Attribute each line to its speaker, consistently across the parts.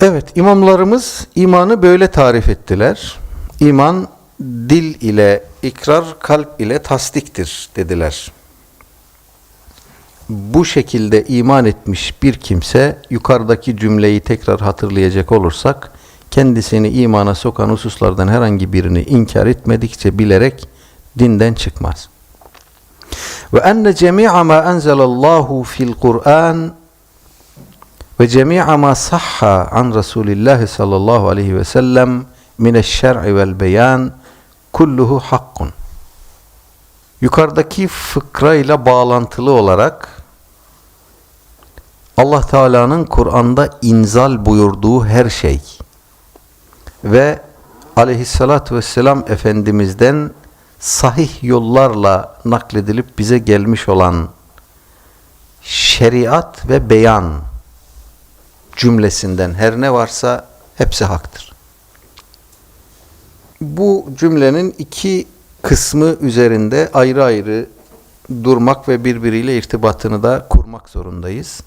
Speaker 1: Evet, imamlarımız imanı böyle tarif ettiler. İman dil ile ikrar, kalp ile tasdiktir dediler. Bu şekilde iman etmiş bir kimse yukarıdaki cümleyi tekrar hatırlayacak olursak kendisini imana sokan hususlardan herhangi birini inkar etmedikçe bilerek dinden çıkmaz. Ve enne cemi'a ma enzelallahu fil Kur'an ve cemi'a ma sahha an Resulillah sallallahu aleyhi ve sellem mineşşer'i vel beyan kulluhu hakkun. Yukarıdaki fıkrayla bağlantılı olarak Allah Teala'nın Kur'an'da inzal buyurduğu her şey ve aleyhissalatü vesselam Efendimiz'den sahih yollarla nakledilip bize gelmiş olan şeriat ve beyan cümlesinden her ne varsa hepsi haktır. Bu cümlenin iki kısmı üzerinde ayrı ayrı durmak ve birbiriyle irtibatını da kurmak zorundayız.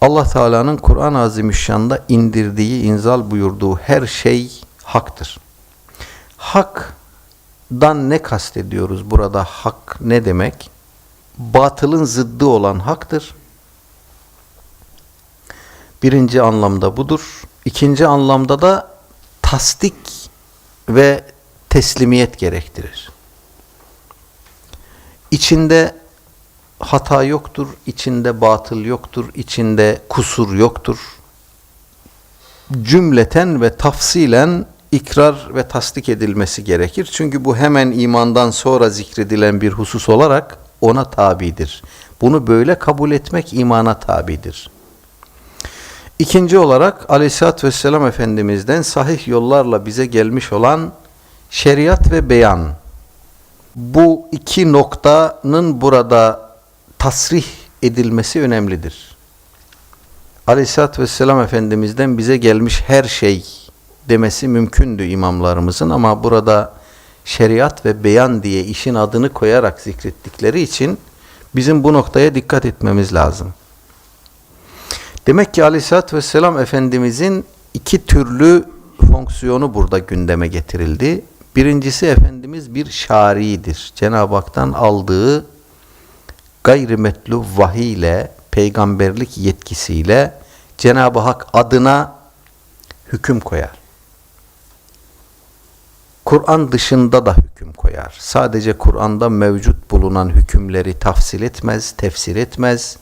Speaker 1: Allah Teala'nın Kur'an-ı Azimüşşan'da indirdiği, inzal buyurduğu her şey haktır. Hak'dan ne kastediyoruz burada? Hak ne demek? Batılın zıddı olan haktır. Birinci anlamda budur. İkinci anlamda da tasdik ve teslimiyet gerektirir. İçinde hata yoktur, içinde batıl yoktur, içinde kusur yoktur. Cümleten ve tafsilen ikrar ve tasdik edilmesi gerekir. Çünkü bu hemen imandan sonra zikredilen bir husus olarak ona tabidir. Bunu böyle kabul etmek imana tabidir. İkinci olarak Aleyhisselatü Vesselam Efendimiz'den sahih yollarla bize gelmiş olan şeriat ve beyan. Bu iki noktanın burada tasrih edilmesi önemlidir. Aleyhisselatü Vesselam Efendimiz'den bize gelmiş her şey demesi mümkündü imamlarımızın ama burada şeriat ve beyan diye işin adını koyarak zikrettikleri için bizim bu noktaya dikkat etmemiz lazım. Demek ki Aleyhisselatü Vesselam Efendimizin iki türlü fonksiyonu burada gündeme getirildi. Birincisi Efendimiz bir şaridir. Cenab-ı Hak'tan aldığı gayrimetlu vahiy ile, peygamberlik yetkisiyle Cenab-ı Hak adına hüküm koyar. Kur'an dışında da hüküm koyar. Sadece Kur'an'da mevcut bulunan hükümleri tafsil etmez, tefsir etmez.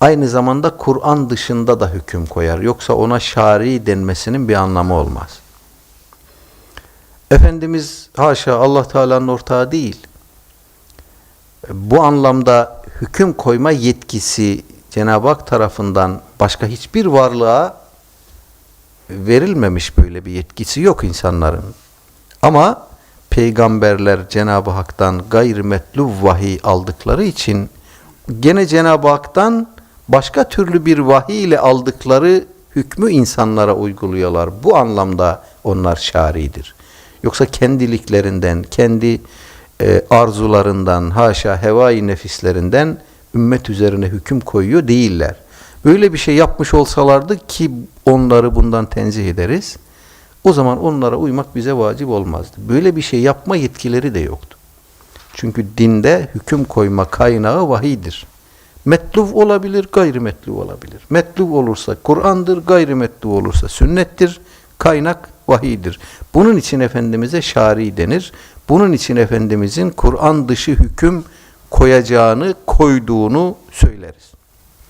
Speaker 1: Aynı zamanda Kur'an dışında da hüküm koyar. Yoksa ona şari denmesinin bir anlamı olmaz. Efendimiz haşa Allah Teala'nın ortağı değil. Bu anlamda hüküm koyma yetkisi Cenab-ı Hak tarafından başka hiçbir varlığa verilmemiş böyle bir yetkisi yok insanların. Ama peygamberler Cenab-ı Hak'tan gayrimetlu vahiy aldıkları için gene Cenab-ı Hak'tan başka türlü bir vahiy ile aldıkları hükmü insanlara uyguluyorlar. Bu anlamda onlar şaridir. Yoksa kendiliklerinden, kendi e, arzularından, haşa hevai nefislerinden ümmet üzerine hüküm koyuyor değiller. Böyle bir şey yapmış olsalardı ki onları bundan tenzih ederiz. O zaman onlara uymak bize vacip olmazdı. Böyle bir şey yapma yetkileri de yoktu. Çünkü dinde hüküm koyma kaynağı vahidir. Metluv olabilir, gayrimetluv olabilir. Metluv olursa Kur'an'dır, gayrimetluv olursa sünnettir. Kaynak vahidir. Bunun için Efendimiz'e şari denir. Bunun için Efendimiz'in Kur'an dışı hüküm koyacağını, koyduğunu söyleriz.